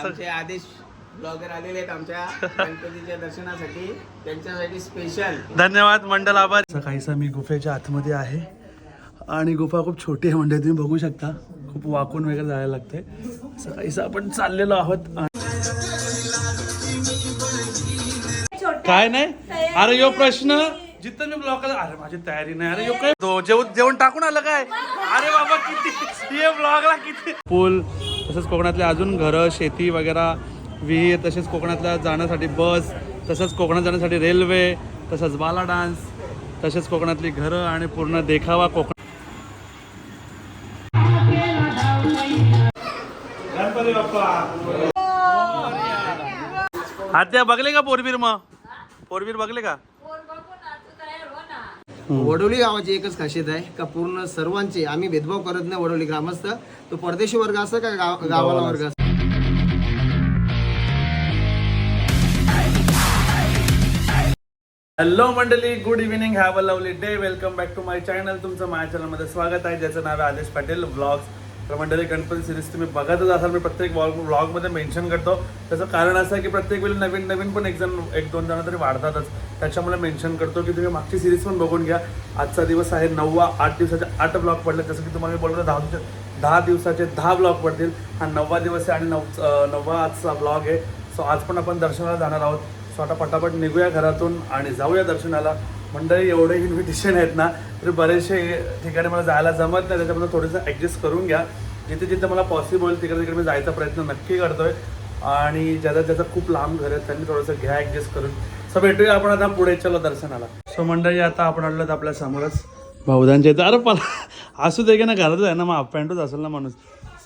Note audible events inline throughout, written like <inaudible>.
आमचे आदेश ब्लॉगर आलेले आहेत आमच्या गणपतीच्या दर्शनासाठी. त्यांच्यासाठी स्पेशल धन्यवाद मंडल आभार. सकाळीचा मी गुफेच्या आतमध्ये आहे. आणि गुफा खूप छोटी आहे म्हणजे तुम्ही बघू शकता. खूप वाकून वगैरे जायला लागते सकाळीचा आपण चाललेलो आहोत. काय नाही? अरे यो प्रश्न. जिथं मी ब्लॉग अरे माझी तयारी नाही. अरे यो काय जेवण जेवण टाकून आलं काय? अरे बाबा किती ये ब्लॉगला किती पूल तसंच कोकणातले अजून घरं शेती वगैरे विहीर तसेच कोकणातल्या जाण्यासाठी बस तसंच कोकणात जाण्यासाठी रेल्वे तसंच बाला डान्स तसेच कोकणातली घरं आणि पूर्ण देखावा कोकण गणपती आत्या बघले का पोरबीर मग? पोरबीर बघले का? वडोली गावाची एकच खासियत आहे का पूर्ण सर्वांचे आम्ही भेदभाव करत नाही वडोली ग्रामस्थ. तो परदेशी वर्ग असं का गाव- गावाला वर्ग असं. हॅलो मंडळी good evening have a lovely day welcome back to my channel तुमचं माझ्या चॅनलमध्ये स्वागत आहे. ज्याचं नाव आहे आदेश पाटील. ब्लॉग्स तर मंडळी गणपती सिरीज तुम्ही बघतच असाल. मी प्रत्येक ब्लॉग ब्लॉगमध्ये मेन्शन करतो. त्याचं कारण असं आहे की प्रत्येक वेळी नवीन नवीन पण एक जण एक दोन जण तरी वाढतातच. त्याच्यामुळे मेन्शन करतो की तुम्ही मागची सिरीज पण बघून घ्या. आजचा दिवस आहे नववा आठ दिवसाचे आठ ब्लॉग पडले. जसं की तुम्हाला मी बोलतो दहा दिवसाचे दहा दिवसाचे दहा ब्लॉग पडतील. हा नववा दिवस आहे आणि नव नववा आजचा ब्लॉग आहे. सो आज पण आपण दर्शनाला जाणार आहोत. सो आता पटापट निघूया घरातून आणि जाऊया दर्शनाला. मंडळी एवढे इन्व्हिटेशन आहेत ना तरी बरेचसे ठिकाणी मला जायला जमत नाही त्याच्यामध्ये थोडंसं ॲडजस्ट करून घ्या. जिथे जिथे मला पॉसिबल होईल तिकडे तिकडे मी जायचा प्रयत्न नक्की करतोय. आणि ज्याचा ज्याचा खूप लांब घर आहे त्यांनी थोडंसं घ्या ॲडजस्ट करून. सो भेटूया आपण आता पुढे चलो दर्शनाला. सो मंडळी आता आपण आलो आपल्या समोरच. भाऊदांच्या इथं अरे मला असू दे की ना घरातच आहे ना मग हाफ पॅन्टच असेल ना माणूस.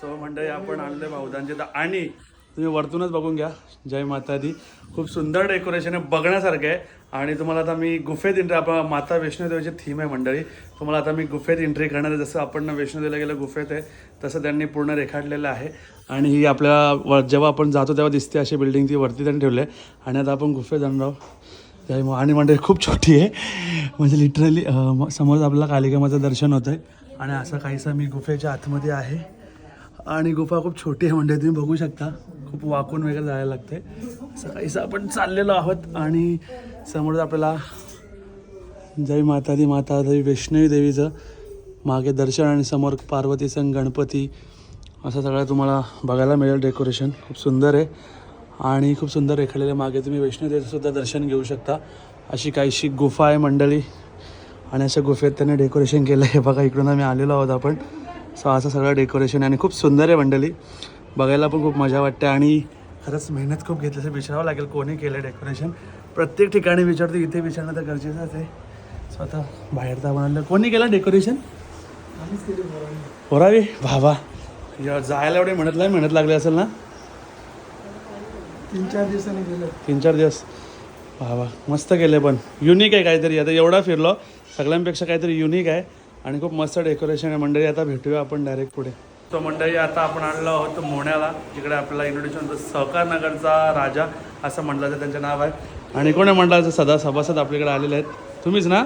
सो मंडळी आपण आणलं भाऊदांच्या इथं. आणि तुम्ही वरतूनच बघून घ्या. जय माता दी खूप सुंदर डेकोरेशन आहे बघण्यासारखं आहे. आणि तुम्हाला आता मी गुफेत एंट्री आपण माता वैष्णोदेवीची थीम आहे मंडळी. तुम्हाला आता मी गुफेत एंट्री करणार आहे. जसं आपण वैष्णोदेवीला गेलं गुफेत आहे तसं त्यांनी पूर्ण रेखाटलेलं आहे. आणि ही आपल्या व- जेव्हा आपण जातो तेव्हा दिसते अशी बिल्डिंग ती. वरती त्यांनी ठेवली आहे आणि आता आपण गुफेत जाणार आहोत. जय मा- आणि मंडळी खूप छोटी आहे. म्हणजे लिटरली समोर आपल्याला कालिकामाचं दर्शन होतं आहे आणि असं काहीसं मी गुफेच्या आतमध्ये आहे. आणि गुफा खूप छोटी आहे म्हणजे तुम्ही बघू शकता. खूप वाकून वगैरे जायला लागते सकाळीच आपण चाललेलो आहोत आणि समोर आपल्याला जय माता दी माता देवी वैष्णवी देवीचं मागे दर्शन आणि समोर पार्वती सण गणपती असं सगळं तुम्हाला बघायला मिळेल डेकोरेशन. खूप सुंदर आहे. आणि खूप सुंदर रेखाडलेलं मागे तुम्ही वैष्णोदेवीचं सुद्धा दर्शन घेऊ शकता. अशी काहीशी गुफा आहे मंडळी. आणि अशा गुफेत त्यांनी डेकोरेशन केलं आहे बघा इकडून आम्ही आलेलो आहोत आपण. सो असं सगळं डेकोरेशन आहे. आणि खूप सुंदर आहे मंडळी. बघायला पण खूप मजा वाटते आणि खरंच मेहनत खूप घेतली असं विचारावं लागेल कोणी केलं डेकोरेशन प्रत्येक ठिकाणी विचारतो इथे विचारणं तर गरजेचंच आहे. सो आता बाहेर तर म्हणलं कोणी केलं डेकोरेशन होरावी भावा या जायला एवढे म्हणत नाही मेहनत लागली असेल ना? तीन चार दिवसांनी गेलो. तीन चार दिवस. वा वा मस्त केले पण. युनिक आहे काहीतरी. आता एवढा फिरलो. सगळ्यांपेक्षा काहीतरी युनिक आहे. आणि खूप मस्त डेकोरेशन आहे. मंडळी आता भेटूया आपण डायरेक्ट पुढे. तो मंडळी आता आपण आणलो आहोत मोण्याला. जिकडे आपल्याला होतं सहकार नगरचा राजा असं म्हटलं जातं त्यांचं नाव आहे. आणि कोणी म्हटलं सदा सभासद आपल्याकडे आलेले आहेत? तुम्हीच ना?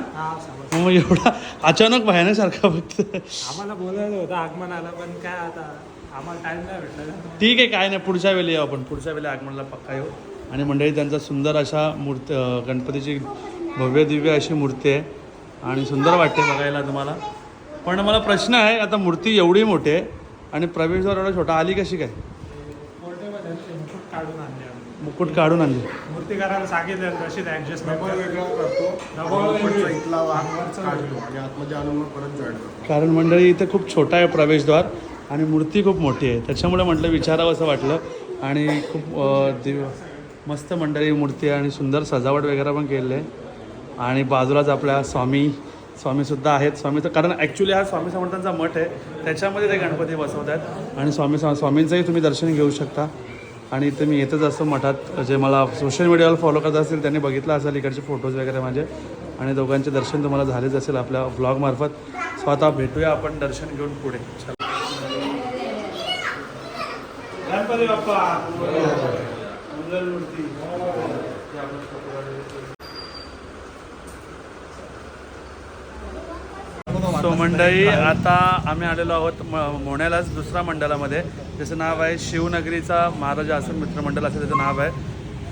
मग एवढा अचानक भयानकसारखा फक्त. आम्हाला बोलायला होतं आगमन आलं पण काय आता आम्हाला टाइम नाही भेटला. ठीक आहे काय नाही. पुढच्या वेळी येऊ आपण. पुढच्या वेळी आगमनला पक्का येऊ. आणि मंडळी त्यांचा सुंदर अशा मूर्ती गणपतीची भव्य दिव्य अशी मूर्ती आहे. आणि सुंदर वाटते बघायला तुम्हाला. पण मला प्रश्न आहे आता मूर्ती एवढी मोठी आहे आणि प्रवेशद्वार एवढा छोटा आली कशी काय? मुकुट काढून आणले. आम्ही. मुकुट काढून आणली मूर्तीकाराला सांगितलं तशीच ऍडजस्टमेंट डबल वेगळा करतो. डबल डबल इथला काढतो आणि आतमध्ये आणून मग परत जॉईन करतो. कारण मंडळी इथे खूप छोटा आहे प्रवेशद्वार आणि मूर्ती खूप मोठी आहे. त्याच्यामुळे म्हटलं विचारावं असं वाटलं. आणि खूप अं, दिव मस्त मंडळी मूर्ती आहे आणि सुंदर सजावट वगैरे पण केलेली आहे. आणि बाजूलाच आपल्या स्वामी स्वामीसुद्धा आहेत. स्वामीचं कारण ॲक्च्युली हा स्वामी समर्थांचा मठ आहे. त्याच्यामध्ये ते गणपती बसवत आहेत आणि स्वामी स्वामींचंही तुम्ही दर्शन घेऊ शकता. आणि इथे मी येतच असतो मठात. जे मला सोशल मीडियावर फॉलो करत असतील त्यांनी बघितलं असेल इकडचे फोटोज वगैरे माझे. आणि दोघांचे दर्शन तुम्हाला झालेच असेल आपल्या ब्लॉगमार्फत स्वतः भेटूया आपण दर्शन घेऊन पुढे. गणपती बाप्पा. सो मंडळी आता आम्ही आलेलो आहोत म- मोण्यालाच दुसऱ्या मंडळामध्ये. त्याचं नाव आहे शिवनगरीचा महाराजा असं मित्रमंडळ असं त्याचं नाव आहे.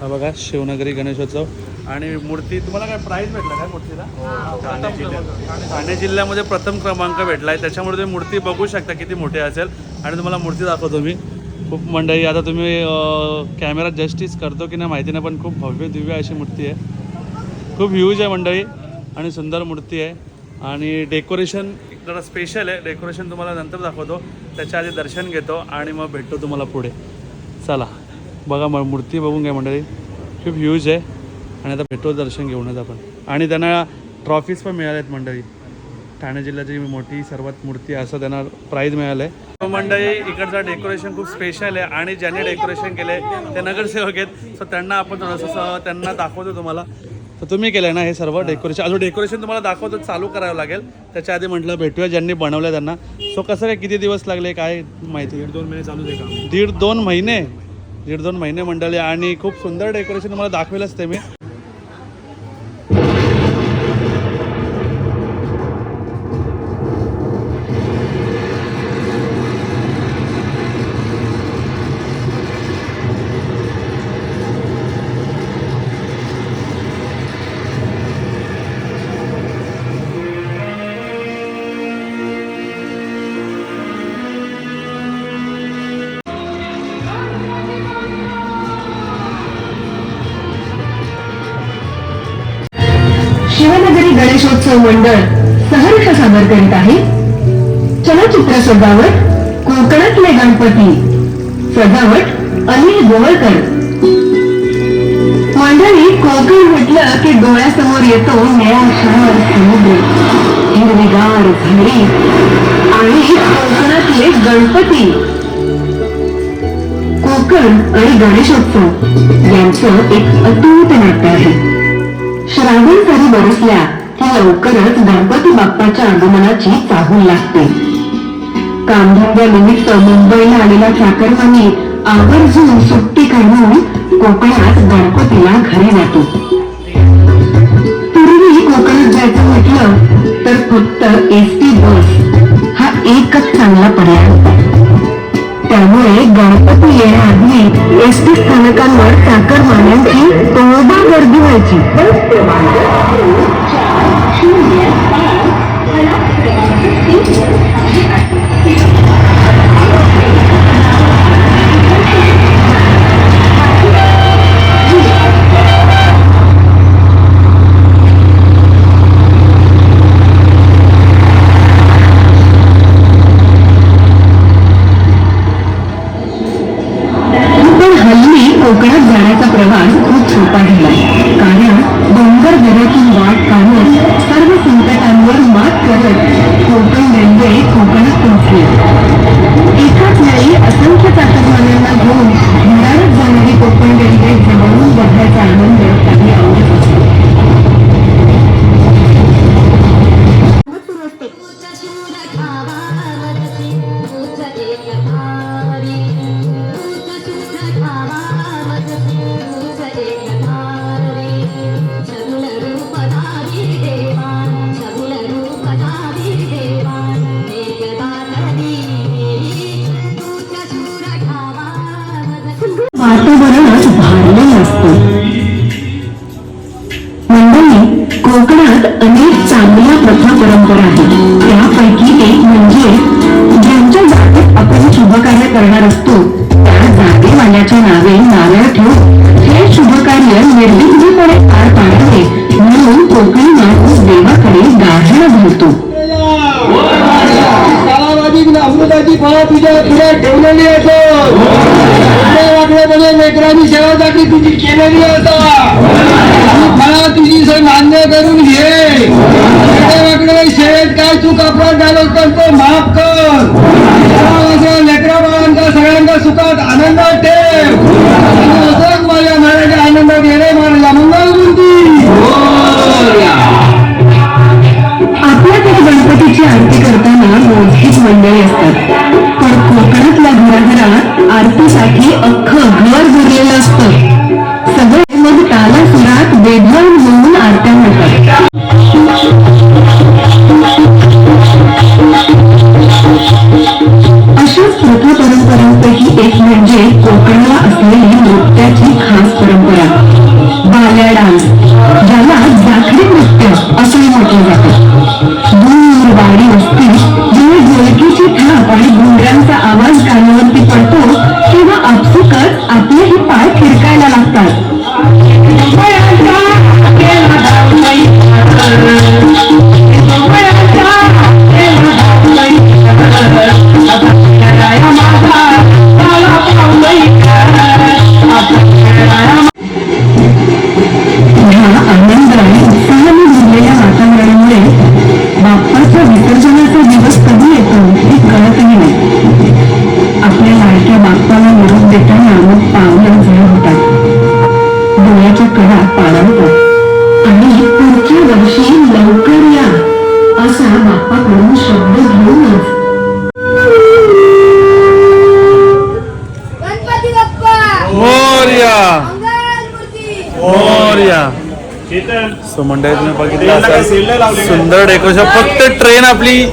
हा बघा शिवनगरी गणेशोत्सव. आणि मूर्ती तुम्हाला काय प्राईज भेटला काय मूर्तीला? ठाणे जिल्ह्यात. ठाणे जिल्ह्यामध्ये प्रथम क्रमांक भेटला आहे त्याच्यामुळे तुम्ही मूर्ती बघू शकता किती मोठी असेल. आणि तुम्हाला मूर्ती दाखवतो मी. खूप मंडळी आता तुम्ही कॅमेरा जस्टिस करतो की नाही माहिती नाही पण खूप भव्य दिव्य अशी मूर्ती आहे. खूप ह्यूज आहे मंडळी. आणि सुंदर मूर्ती आहे. आणि डेकोरेशन जरा स्पेशल आहे. डेकोरेशन तुम्हाला नंतर दाखवतो. त्याच्या आधी दर्शन घेतो आणि मग भेटतो तुम्हाला पुढे. चला बघा मग मूर्ती बघून घ्या मंडळी. खूप ह्यूज आहे. आणि आता भेटतो दर्शन घेऊनच आपण. आणि त्यांना ट्रॉफीज पण मिळाल्यात मंडळी. ठाणे जिल्ह्याची मोठी सर्वात मूर्ती आहे असं त्यांना प्राईज मिळालं आहे. मंडळी इकडचं डेकोरेशन खूप स्पेशल आहे. आणि ज्यांनी डेकोरेशन केले ते नगरसेवक आहेत. सो त्यांना आपण थोडंसं त्यांना दाखवतो तुम्हाला. तर तुम्ही केलं ना हे सर्व डेकोरेशन अजून डेकोरेशन तुम्हाला दाखवतो चालू करावं लागेल. त्याच्या आधी म्हटलं भेटूया ज्यांनी बनवलं त्यांना. सो कसं काय किती दिवस लागले काय माहिती? दीड दोन महिने चालू आहे काम. दीड दोन महिने? दीड दोन महिने मंडळी. आणि खूप सुंदर डेकोरेशन तुम्हाला दाखवेलच ते मी. सजावट कोकणातले गणपती सजावट अनिल गोवळकर. मंडळी कोकण म्हटलं की डोळ्यासमोर येतो निळाशार समुद्र. हिरवीगार झाडी आणि कोकणातले गणपती. कोकण आणि गणेशोत्सव यांचं एक अतूट नाट्य आहे. श्रावण सरी बरसल्या की लवकरच गणपती बाप्पाच्या आगमनाची चाहूल लागते. कामधंद्यानिमित्त मुंबईला आलेल्या चाकरमानी आवर्जून सुट्टी काढून कोकणात गणपतीला घरी जातो. पूर्वी कोकणात जायचं म्हटलं तर फक्त एस टी बस हा एकच चांगला पर्याय होता. त्यामुळे गणपती येण्याआधी एस टी स्थानकांवर चाकरमान्यांची तोबा गर्दी व्हायची. वाकड्यामध्ये सेवा साठी तुझी केलेली असा ती तुझी मान्य करून घे. वाकडे शेत काय चूक अपराध झालो तर तो माफ कर. लेकरा बाळांचा सगळ्यांच्या सुखात आनंदात ठेव. असंच माझ्या महाराजा आनंदात येणे मला मंगल मूर्ती. आपल्याकडे गणपतीची आरती करताना मोजकीच मंडळी असतात. आरतीसाठी अख्खं घर भरलेलं असतं. सो मंडळी तुम्ही बघितलं असाल. सुंदर डेकोरेशन फक्त ट्रेन आपली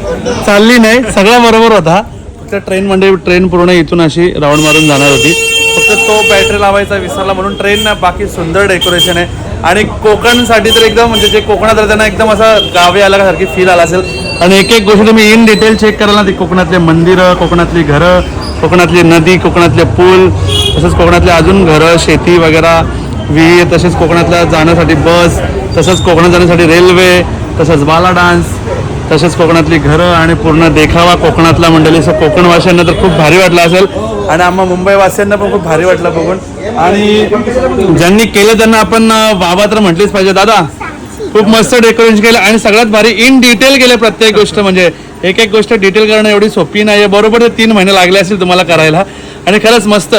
चालली नाही सगळा बरोबर होता. फक्त ट्रेन म्हणजे ट्रेन पूर्ण इथून अशी राऊंड मारून जाणार होती. फक्त तो बॅटरी लावायचा विसरला म्हणून ट्रेन ना बाकी सुंदर डेकोरेशन आहे. आणि कोकणसाठी तर एकदम म्हणजे जे कोकणात त्यांना एकदम असं गावी आल्यासारखी फील आला असेल. आणि एक एक गोष्ट तुम्ही इन डिटेल चेक कराल ना ती कोकणातले मंदिरं कोकणातली घरं कोकणातली नदी कोकणातले पूल तसंच कोकणातले अजून घरं शेती वगैरे विहीर तसेच कोकणातल्या जाण्यासाठी बस तसंच कोकणात जाण्यासाठी रेल्वे तसंच बाला डान्स तसेच कोकणातली घरं आणि पूर्ण देखावा कोकणातला मंडळी. असं कोकणवासियांना तर खूप भारी वाटलं असेल आणि आम्हा मुंबई वासियांना पण खूप भारी वाटलं बघून. आणि ज्यांनी केलं त्यांना आपण वावा तर म्हटलीच पाहिजे. दादा खूप मस्त डेकोरेशन केलं आणि सगळ्यात भारी इन डिटेल केलं प्रत्येक गोष्ट. म्हणजे एक एक गोष्ट डिटेल करणं एवढी सोपी नाही आहे बरोबर तीन महिने लागले असतील तुम्हाला करायला. आणि खरंच मस्त.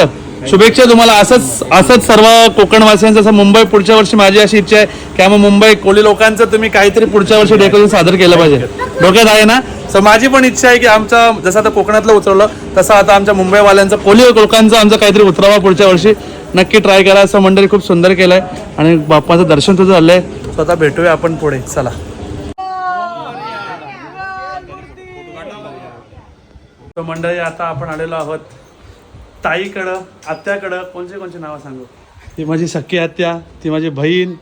शुभेच्छा तुम्हाला. असंच असंच सर्व कोकणवासियांचं असं मुंबई पुढच्या वर्षी माझी अशी इच्छा आहे की आम्ही मुंबई कोळी लोकांचं तुम्ही काहीतरी पुढच्या वर्षी डेकोरेशन सादर केलं पाहिजे. डोक्यात आहे ना? सो माझी पण इच्छा आहे की आमचा जसं आता कोकणातलं उतरवलं तसं आता आमच्या मुंबईवाल्यांचं कोळी लोकांचं आमचं काहीतरी उतरावा पुढच्या वर्षी. नक्की ट्राय करा. असं मंडळी खूप सुंदर केलंय. आणि बाप्पाचं दर्शन तुझं झालंय. स्वतः भेटूया आपण पुढे. चला. तर मंडळी आता आपण आलेलो आहोत ताईकडं आत्याकडं कोणचे कोणचे नावं सांगू? ती माझी सख्खी आत्या ती माझी बहीण.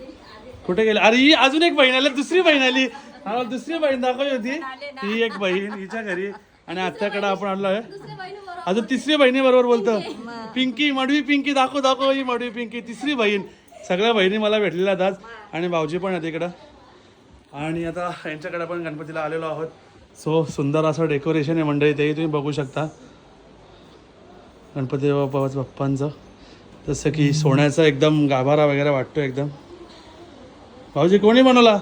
कुठे गेली? अरे ही अजून एक बहीण आली दुसरी बहीण आली. आम्हाला दुसरी बहीण दाखवली होती. ही एक बहीण हिच्या घरी. आणि आत्याकडं आपण आलो आहे. अजून तिसरी बहिणी बरोबर बोलतो. पिंकी मडवी पिंकी दाखव दाखव ही मडवी पिंकी तिसरी बहीण. सगळ्या बहिणी मला भेटलेल्या आहेत आज. आणि भाऊजी पण आहेत इकडं. आणि आता यांच्याकडे आपण गणपतीला आलेलो आहोत. सो सुंदर असं डेकोरेशन आहे मंडळी तेही तुम्ही बघू शकता. गणपती बाप्पा बाप्पांचं. जसं की सोन्याचा एकदम गाभारा वगैरे वाटतो एकदम. भाऊजी कोणी बनवला?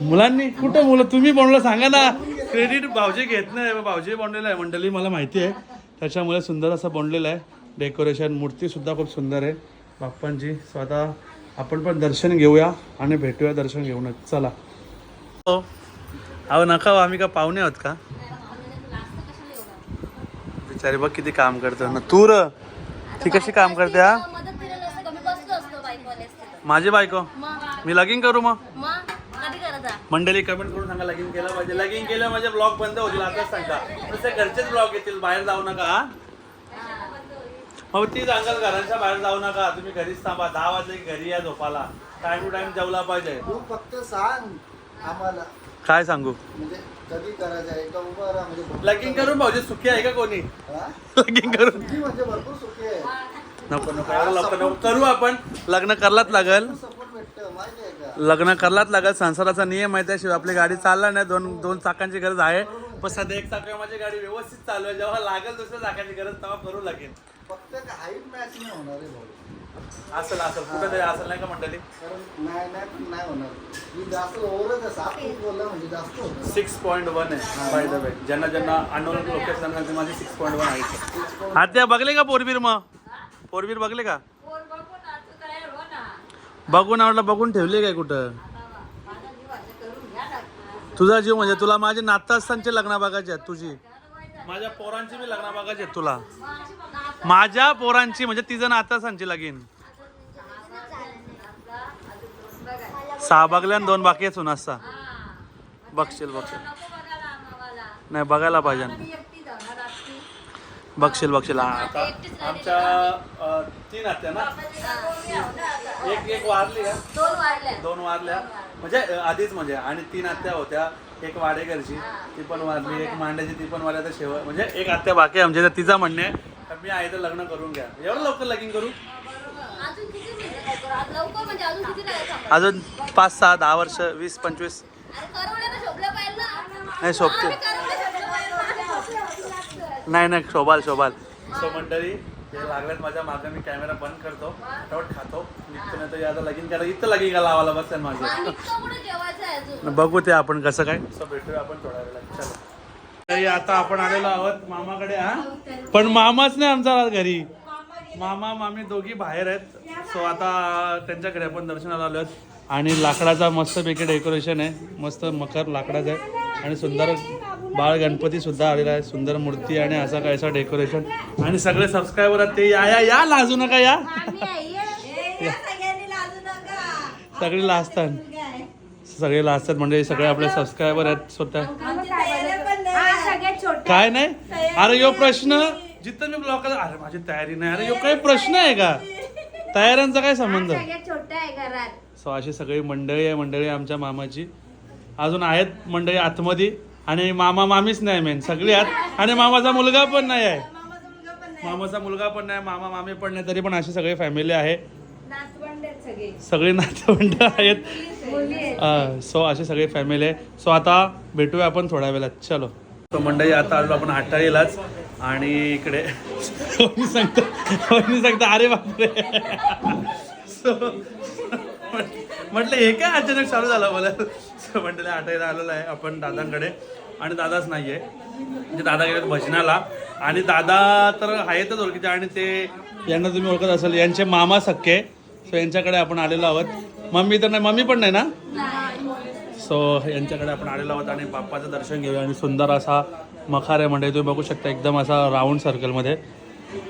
मुलांनी. कुठं मुलं? तुम्ही बनवलं सांगा ना. क्रेडिट भाऊजी घेत नाही. भाऊजी बनवलेलं आहे. मंडळी मला माहिती आहे. त्याच्यामुळे सुंदर असं बनलेलं आहे. डेकोरेशन मूर्तीसुद्धा खूप सुंदर आहे. बाप्पांची स्वतः आपण पण दर्शन घेऊया आणि भेटूया दर्शन घेऊनच. चला. हो. अहो नका हो, आम्ही का पाहुणे आहोत का? बिचारी बघ किती काम करतो ना तू र ती कशी काम करते हा? माझी बायको? मी लगिन करू मग? मंडळी कमेंट करून सांगा लगिन केलं पाहिजे. लगिन केलं म्हणजे ब्लॉग बंद होतील आताच सांगा. तसे घरचेच ब्लॉग येतील बाहेर जाऊ नका हा? मग ती सांगाल घरांच्या बाहेर जाऊ नका. तुम्ही घरीच थांबा. दहा वाजले घरी या झोपाला टाइम टू टाइम जेवला पाहिजे. तू फक्त सांग आम्हाला. काय सांगू? म्हणजे कधी करायचं आहे? का उभं राहा म्हणजे लगीन करून भाऊजी सुखी आहे का कोणी? हा? लगीन करून. म्हणजे भरपूर सुखी आहे. नको नको एवढं लवकर नको करू आपण. लग्न करलाच लागल. सपोर्ट भेटतं माहिती आहे का? लग्न करलाच लागल संसाराचा नियम आहे त्याशिवाय आपली गाडी चालणार नाही. दोन दोन चाकांची गरज आहे. पण सध्या एक चाका माझी गाडी व्यवस्थित चालू आहे जेव्हा लागेल दुसऱ्या चाकाची गरज तेव्हा करू लागेल. फक्त हाईट मॅच नाही होणार आहे भाऊ. असेल असेल. कुठेतरी असेल नाही का मंडळी कारण नाही नाही पण नाही होणार. मी जास्त ओव्हरच आहे. सात फूट बोलला म्हणजे जास्त होणार. सिक्स पॉईंट वन आहे बाय द वे ज्यांना ज्यांना अनोन लोकेशन ते माझी सिक्स पॉईंट वन आहे आत्या बघले का पोरबीर मग? पोरबीर बघले का? बघून आवडलं बघून ठेवले काय कुठं? तुझा जीव म्हणजे तुला माझे नातं असतानाचे लग्न बघायचे आहेत तुझी. माझ्या पोरांची बी लग्न बघायची तुला. माझ्या पोरांची म्हणजे तिचं नातं असतानाची लगीन. सहा बघल्या आणि दोन बाकी आहेत सुनासचा बघशील बघशील. नाही बघायला पाहिजे. बघशील बघशील. आता आमच्या तीन आत्या ना? एक एक वारली दोन वारल्या. म्हणजे आधीच म्हणजे. आणि तीन आत्या होत्या. एक वाडेकरची ती पण वारली एक मांड्याची ती पण वारली आता शेव म्हणजे एक आत्या बाकी आहे म्हणजे तिचा म्हणणे आहे का मी तर लग्न करून घ्या. एवढं लवकर लगीन करू? अजून किती म्हणजे लवकर? म्हणजे अजून किती लागायचं अजून पाच सहा दहा वर्ष वीस पंचवीस. अरे करवल्याला शोभलं पाहिजे ना. नाही शोभते आम्ही करवल्या शोभलं पाहिजे. नाही नाही शोभाल शोभाल. सो मंडळी हे लागल्यात माझ्या मागे मी कॅमेरा बंद करतो फटाफट खातो निघतो नाही तर आता लगीन करा इथं लगीन का लावायला बसेल माझं बघू ते आपण कसं काय सो भेटूया आपण थोड्या वेळात चलो तरी आता आपण आलेलो आहोत मामाकडे हा पण मामाच नाही आमचा घरी मामा मामी दोघी बाहेर आहेत सो आता त्यांच्या घरी आपण दर्शनाला आलो आहोत आणि लाकडाचा मस्त पैकी डेकोरेशन आहे मस्त मकर लाकडाचं आहे आणि सुंदर बाळ गणपती सुद्धा आलेला आहे सुंदर मूर्ती आणि असा कायसा डेकोरेशन आणि सगळे सबस्क्रायबर आहेत ते या या या लाजू नका या. सगळे लाजतात. सगळे लाजतात म्हणजे सगळे आपले सबस्क्रायबर आहेत स्वतः. काय नाही? अरे यो प्रश्न. जिथं मी ब्लॉकला अरे माझी तयारी नाही. अरे यो काही प्रश्न आहे का? तयाऱ्यांचा काय संबंध? छोट्या आहे घरात. सो अशी सगळी मंडळी आहे मंडळी आमच्या मामाची. अजून आहेत मंडळी आतमध्ये. आणि मामा मामीच नाही मेन सगळी आहेत आणि मामाचा मुलगा पण नाही आहे. मामाचा मुलगा पण नाही. मामा मामी पण नाही तरी पण अशी सगळी फॅमिली आहे. सगळी. नातेवंड आहेत. सो अशी सगळी फॅमिली आहे. सो आता भेटूया आपण थोड्या वेळात. चलो. तो मंडळी आता आलो आपण आटाळीलाच आणि इकडे सांगतो सांगतो अरे बापरे. सो म्हटलं हे काय अचानक चालू झालं मला <laughs> म्हटलं मंडळी आटायला आलेलं आहे आपण दादांकडे आणि दादाच नाही आहे म्हणजे दादा गेले भजनाला आणि दादा तर आहेतच ओळखीचे आणि ते यांना तुम्ही ओळखत असाल. यांचे मामा सक्के सो यांच्याकडे आपण आलेलो आहोत. मम्मी तर नाही मम्मी पण नाही ना? सो यांच्याकडे आपण आलेलो आहोत आणि बाप्पाचं दर्शन घेऊया. आणि सुंदर असा मखार आहे म्हणजे तुम्ही बघू शकता एकदम असा राऊंड सर्कलमध्ये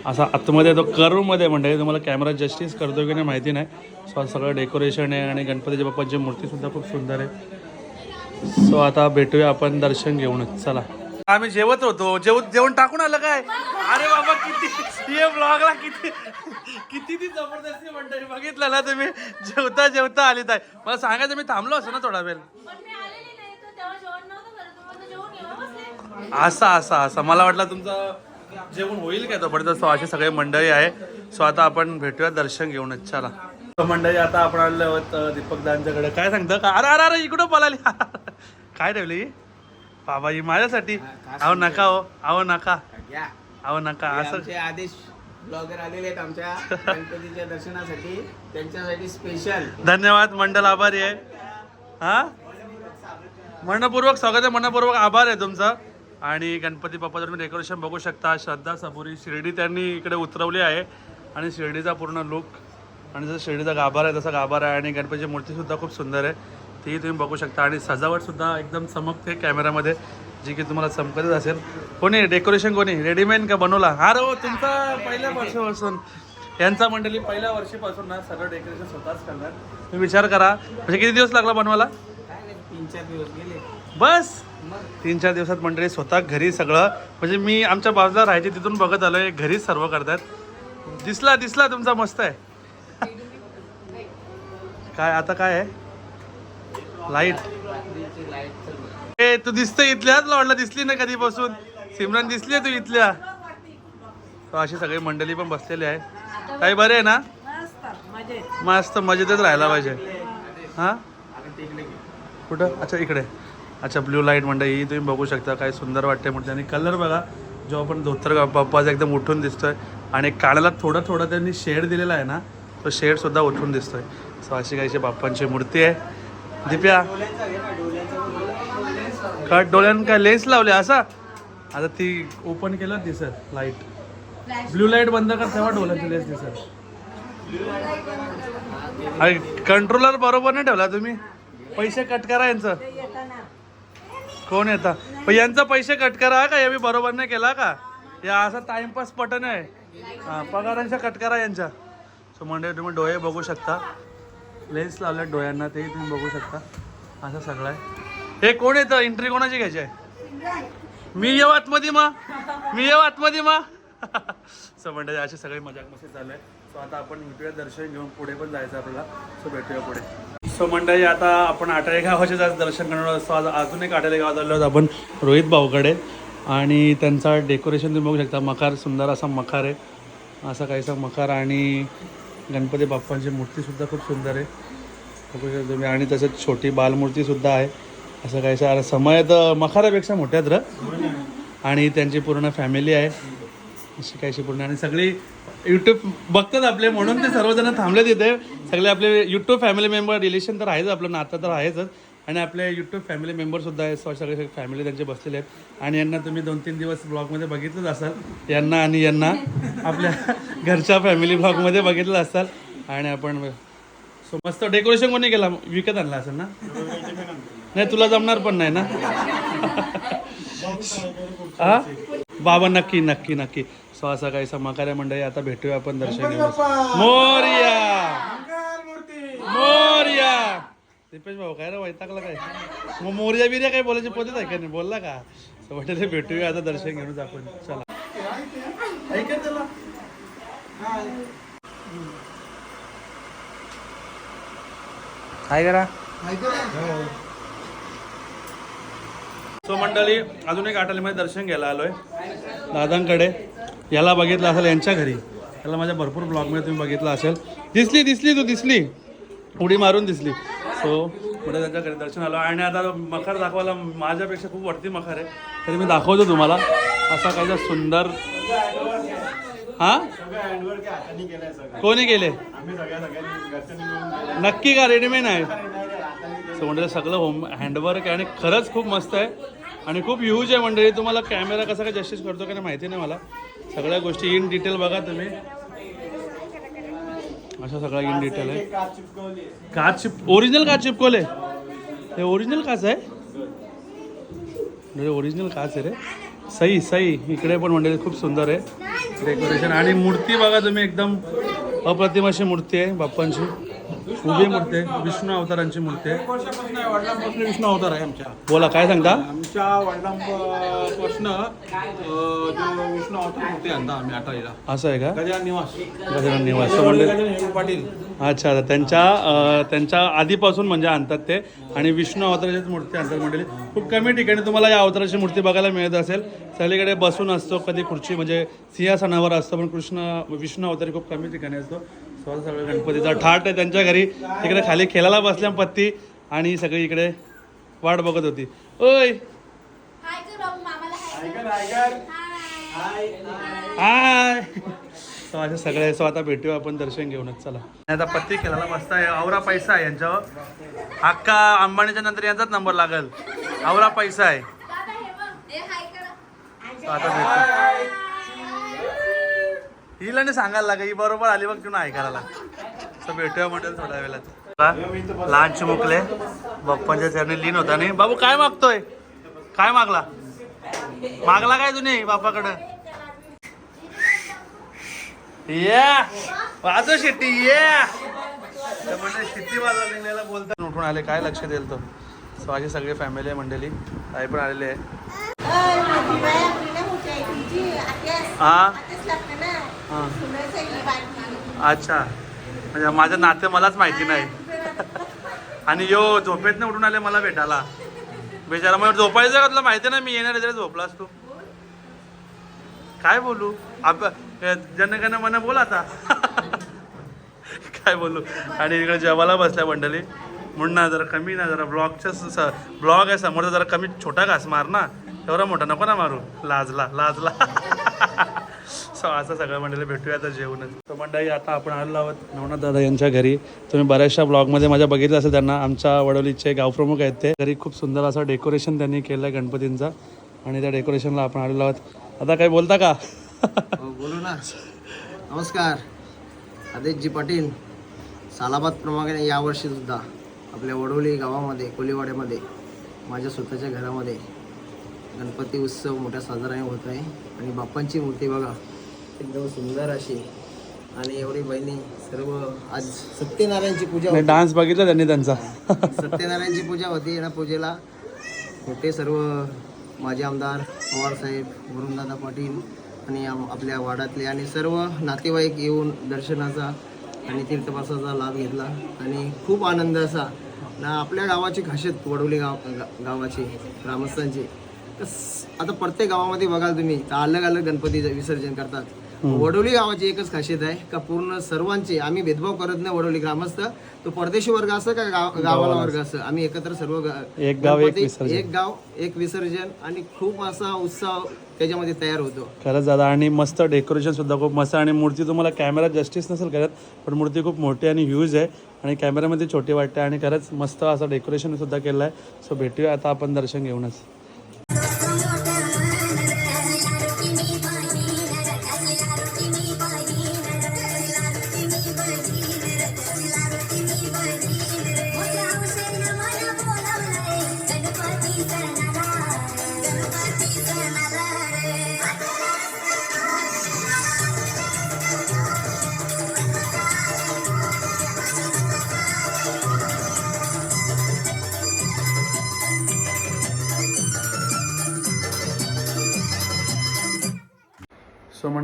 असा आतमध्ये तो कर्वमध्ये म्हणजे तुम्हाला कॅमेरा जस्टिस करतो की नाही माहिती नाही. सो सगळं डेकोरेशन आहे आणि गणपतीच्या बाप्पाची मूर्तीसुद्धा खूप सुंदर आहे. सो आता भेटूया आपण दर्शन घेऊनच चला. आम्ही जेवत होतो. जेव जेवण टाकून आलं काय? अरे बाबा किती हे ब्लॉगला किती किती ती जबरदस्ती म्हणते बघितलं ना तुम्ही? जेवता जेवता आली ताय मला सांगायचं मी थांबलो असतो ना थोडा वेळ. पण मी आलेली नाही तर तेव्हा जेवण नव्हतं करत. तुम्हाला जेवण घेऊन बसले असा असा असा. मला वाटलं तुमचं जेवण होईल काय? तोपर्यंत सो अशी सगळे मंडळी आहे. सो आता आपण भेटूया दर्शन घेऊनच चला. मंडळी आता आपण आलेलो आहोत अं, दीपक दांच्याकडे काय सांगतं? का? अरे अरे अरे इकडं पळाली <laughs> काय ठेवली? बाबा ही माझ्यासाठी. अहो नका हो. अहो नका. अहो नका. असं आदेश ब्लॉगर आलेले आहेत आमच्या <laughs> गणपतीच्या दर्शनासाठी. त्यांच्यासाठी स्पेशल धन्यवाद. मंडळ आभारी आहे. हा? मनपूर्वक स्वागत आहे. मनपूर्वक आभार आहे तुमचा. आणि गणपती बाप्पाचं तुम्ही डेकोरेशन बघू शकता. श्रद्धा सबुरी शिर्डी त्यांनी इकडे उतरवली आहे. आणि शिर्डीचा पूर्ण लुक आणि जसं शिर्डीचा गाभार आहे तसा गाभार आहे. आणि गणपतीची मूर्तीसुद्धा खूप सुंदर आहे. तीही तुम्ही बघू शकता. आणि सजावटसुद्धा एकदम चमकते कॅमेरामध्ये जी की तुम्हाला चमकतच असेल. कोणी? डेकोरेशन कोणी? रेडीमेड का बनवला? हा रो तुमचा पहिल्या वर्षापासून. यांचा मंडळी पहिल्या वर्षीपासून ना सगळं डेकोरेशन स्वतःच करणार. तुम्ही विचार करा. म्हणजे किती दिवस लागला बनवायला? तीन चार दिवस गेले. बस! तीन चार दिवसात मंडळी स्वतः घरी सगळं म्हणजे मी आमच्या बाजूला राहायचे तिथून बघत आलोय घरीच सर्व करतात. दिसला दिसला तुमचा मस्त आहे. काय आता काय आहे? लाइट ए तू दिसतोय इथल्याच लॉडला दिसली ना कधीपासून. सिमरन दिसली तू इथल्या. अशी सगळी मंडळी पण बसलेली आहे. काही बरे आहे ना? मस्त मजेतच राहायला पाहिजे. हा? कुठं? अच्छा इकडे. अच्छा ब्ल्यू लाइट म्हणतं ही तुम्ही बघू शकता काय सुंदर वाटते म्हणते आणि कलर बघा जो आपण धोतर पप्पाचा एकदम उठून दिसतोय. आणि काळाला थोडं थोडं त्यांनी शेड दिलेला आहे ना तो शेड सुद्धा उठून दिसतोय. सो अशी काहीशी बाप्पांची मूर्ती आहे. दिप्या कट डोळ्यान काय लेन्स लावले असा? आता ती ओपन केलं दिसत लाइट ब्ल्यू लाइट बंद कर तेव्हा डोळ्याची लेन्स दिसत. कंट्रोलर बरोबर नाही ठेवला तुम्ही. पैसे कट करा यांचं. कोण येता? पण यांचा पैसे कट करा का? हे मी बरोबर नाही केला का? या असा टाइमपास पटन आहे पगारांचा पगारांच्या कट करा यांच्या. सो म्हणजे तुम्ही डोळे बघू शकता. लेन्स लावल्या डोळ्यांना तेही तुम्ही बघू शकता. असं सगळं आहे. हे कोण येतं? एंट्री कोणाची घ्यायची आहे? मी येऊ आतमध्ये मा मी येऊ आतमध्ये मा सो म्हणजे अशी सगळी मजाक मस्ती चालू आहे. सो आता आपण भेटूया दर्शन घेऊन. पुढे पण जायचं आपल्याला. सो भेटूया पुढे. सो मंडळी आता आपण आटाळे गावाचे आज दर्शन करणार असतो आज अजून एक आटाळे गावात आलो आहोत आपण रोहित भाऊकडे. आणि त्यांचा डेकोरेशन तुम्ही बघू शकता. मकार सुंदर असा मकार आहे. असा काहीसा मकार आणि गणपती बाप्पांची मूर्तीसुद्धा खूप सुंदर आहे. बघू शकता तुम्ही. आणि तसंच छोटी बालमूर्तीसुद्धा आहे. असं काहीसं अरे समय तर मखारापेक्षा मोठ्यात र. आणि त्यांची पूर्ण फॅमिली आहे. अशी काहीशी पूर्ण. आणि सगळी यूट्यूब बघतात आपले म्हणून ते सर्वजण थांबले तिथे सगळे आपले यूट्यूब फॅमिली मेंबर रिलेशन तर आहेच आपलं नातं तर आहेच. आणि आपले यूट्यूब फॅमिली मेंबरसुद्धा आहेत सगळे सगळे फॅमिली त्यांचे बसलेले आहेत. आणि यांना तुम्ही दोन तीन दिवस ब्लॉगमध्ये बघितलंच असाल. यांना आणि यांना आपल्या <laughs> घरच्या फॅमिली ब्लॉगमध्ये बघितलं असाल. आणि आपण सो मस्त डेकोरेशन कोणी केला? विकत आणला असेल ना? नाही तुला जमणार पण नाही ना? <laughs> हा? बाबा नक्की नक्की नक्की. सो असं काही समाकार्य मंडळी आता भेटूया आपण दर्शन घेऊन. मोर्या. मोर्या. दीपेश भाऊ काय रे वैतागला काय? मग मोर्या बिर्या काय बोलायची पद्धत आहे का नाही? बोलला का? सो ते भेटूया आता दर्शन घेऊन आपण. चला. काय करा सो मंडळी अजून एक आठवलीमध्ये दर्शन घ्यायला आलोय. दादांकडे. याला बघितलं असेल यांच्या घरी. याला माझ्या भरपूर ब्लॉगमध्ये तुम्ही बघितलं असेल. दिसली दिसली तू दिसली. उडी मारून दिसली. सो पुढे त्यांच्या घरी दर्शन आलो. आणि आता मखर दाखवायला माझ्यापेक्षा खूप वरती मखर आहे. तरी मी दाखवतो तुम्हाला. असा काहीचा सुंदर हा? कोणी केले नक्की का? रेडीमेड आहे? सो म्हणजे सगळं होम हँडवर्क आहे आणि खरंच खूप मस्त आहे. आणि खूप यूज आहे मंडळी तुम्हाला कॅमेरा कसा काय जस्टिस करतो का नाही माहिती नाही मला. सगळ्या गोष्टी इन डिटेल बघा तुम्ही. अशा सगळ्या इन डिटेल आहे. काच चिप ओरिजिनल काच चिपकवले हे ओरिजिनल काच आहे? म्हणजे ओरिजिनल काच आहे रे. सई सई इकडे पण मंडळी खूप सुंदर आहे. डेकोरेशन आणि मूर्ती बघा तुम्ही एकदम अप्रतिम अशी मूर्ती आहे बाप्पांची. उभी मूर्ती आहे विष्णू अवतारांची मूर्ती आहे वडिलांपासून विष्णू अवतार आहे आमच्या बोला काय सांगता? आमच्या वडिलांपासून जो विष्णू अवतार होते आणता आम्ही आठाईला असं आहे का? गजानन निवास. गजानन निवास. हेमू पाटील. अच्छा त्यांच्या त्यांच्या आधीपासून म्हणजे आणतात ते. आणि विष्णू अवताराचीच मूर्ती आणतात मंडळी. खूप कमी ठिकाणी तुम्हाला या अवताराची मूर्ती बघायला मिळत असेल. सगळीकडे बसून असतो कधी खुर्ची म्हणजे सिंहासनावर असतो पण कृष्ण विष्णू अवतारी खूप कमी ठिकाणी असतो. स्वतः सगळं गणपतीचा ठाट आहे त्यांच्या घरी. तिकडे खाली खेळायला बसल्या पत्ती आणि सगळी इकडे वाट बघत होती. ओय. हाय कर बाबू मामाला हाय कर हाय हाय सो असे सगळे सो आता भेटूया आपण दर्शन घेऊनच. चला. आता पत्ती केलेला मस्त आहे आवरा पैसा आहे यांच्यावर. अक्का अंबानीच्या नंतर यांचाच नंबर लागल. आवरा पैसा आहे. हे आता भेटू. हिला नाही सांगायला लागेल ही बरोबर आली बघ तुम्ही ऐकायला. सो भेटूया म्हणेल थोड्या वेळात. लहान चिमुकले बाप्पांच्या चरणी लीन होता. नाही बाबू काय मागतोय? काय मागला? मागला काय तुम्ही बाप्पाकडं? या वाजव शेट्टी या. म्हणजे शिट्टी वाजवलेला बोलतात उठून आले काय लक्ष देईल तो? सो अशी सगळी फॅमिली आहे मंडळी. आई पण आलेले आहे. हा अच्छा. म्हणजे माझं नाते मलाच माहिती नाही. आणि यो झोपेत उठून आले मला भेटायला. बेचारा मला झोपायचं का तुला माहिती नाही? मी येणार आहे झोपलास तू. काय बोलू? आप जनगण मन बोल आता. काय बोलू? आणि इकडे जेवायला बसल्या मंडळी. म्हणून ना जरा कमी ना जरा ब्लॉगच्या ब्लॉग आहे समोरचा जरा कमी छोटा घास मार ना. एवढा मोठा नको ना मारू. लाजला लाजला. सो असं सगळं मंडळी भेटूया आता जेवणच तर मंडळी आता आपण आलो आहोत नवनाथ दादा यांच्या घरी. तुम्ही बऱ्याचशा ब्लॉगमध्ये माझ्या बघितलं असेल त्यांना. आमच्या वडोलीचे गावप्रमुख आहेत ते. घरी खूप सुंदर असं डेकोरेशन त्यांनी केलं आहे गणपतींचं. आणि त्या डेकोरेशनला आपण आलेलो आहोत. आता काही बोलता का? हो, बोलू ना. नमस्कार. आदेशजी पाटील. सालाबाद प्रमाणे यावर्षी सुद्धा आपल्या वडोली गावामध्ये कोलीवाड्यामध्ये माझ्या स्वतःच्या घरामध्ये गणपती उत्सव मोठ्या साजराने होत आहे. आणि बाप्पांची मूर्ती बघा एकदम सुंदर अशी. आणि एवढी बहिणी सर्व आज सत्यनारायणची पूजा होती. डान्स बघितला त्यांनी त्यांचा. <laughs> सत्यनारायणची पूजा होती या पूजेला. मोठे सर्व माजी आमदार पवार साहेब वरुणदादा पाटील आणि आपल्या वाड्यातले आणि सर्व नातेवाईक येऊन दर्शनाचा आणि तीर्थवासाचा लाभ घेतला. आणि खूप आनंद असा. ना आपल्या गावाची खासियत वडोली गाव गा- गावाची ग्रामस्थांची. आता प्रत्येक गावामध्ये बघाल तुम्ही तर अलग अलग गणपती विसर्जन करतात. वडोली गावाची एकच खासियत आहे का पूर्ण सर्वांचे आम्ही भेदभाव करत नाही वडोली ग्रामस्थ. तो परदेशी वर्ग असं का गाव गावाला वर्ग असं? आम्ही एकत्र सर्व एक गाव, एक गणपती- विसर्जन. एक गाव एक विसर्जन आणि खूप असा उत्साह त्याच्यामध्ये तयार होतो. खरंच दादा आणि मस्त डेकोरेशन सुद्धा खूप मस्त आणि मूर्ती तुम्हाला कॅमेरा जस्टिस नसेल करत पण मूर्ती खूप मोठी आणि ह्यूज आहे आणि कॅमेऱ्यामध्ये छोटी वाटते आणि खरंच मस्त असं डेकोरेशन सुद्धा केलं आहे. सो भेटूया. आता आपण दर्शन घेऊनच.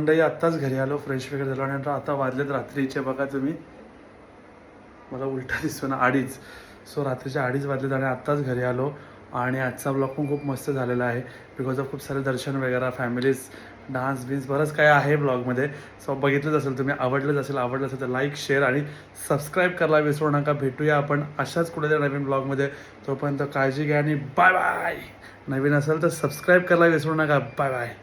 मंडई आत्ताच घरी आलो फ्रेश वगैरे झालो आणि आता- आता वाजलेत रात्रीचे. बघा तुम्ही. मला उलटा दिसतो ना अडीच. सो रात्रीचे अडीच वाजलेत आणि आत्ताच घरी आलो आणि आजचा ब्लॉग पण खूप मस्त झालेला आहे. बिकॉज ऑफ खूप सारे दर्शन वगैरे फॅमिलीज डान्स बिन्स बरंच काय आहे ब्लॉगमध्ये सो बघितलंच असेल तुम्ही आवडलंच असेल आवडलं असेल तर लाईक शेअर आणि सबस्क्राईब करायला विसरू नका. भेटूया आपण अशाच कुठेतरी नवीन ब्लॉगमध्ये तोपर्यंत काळजी घ्या आणि बाय बाय नवीन असेल तर सबस्क्राईब करायला विसरू नका. Bye bye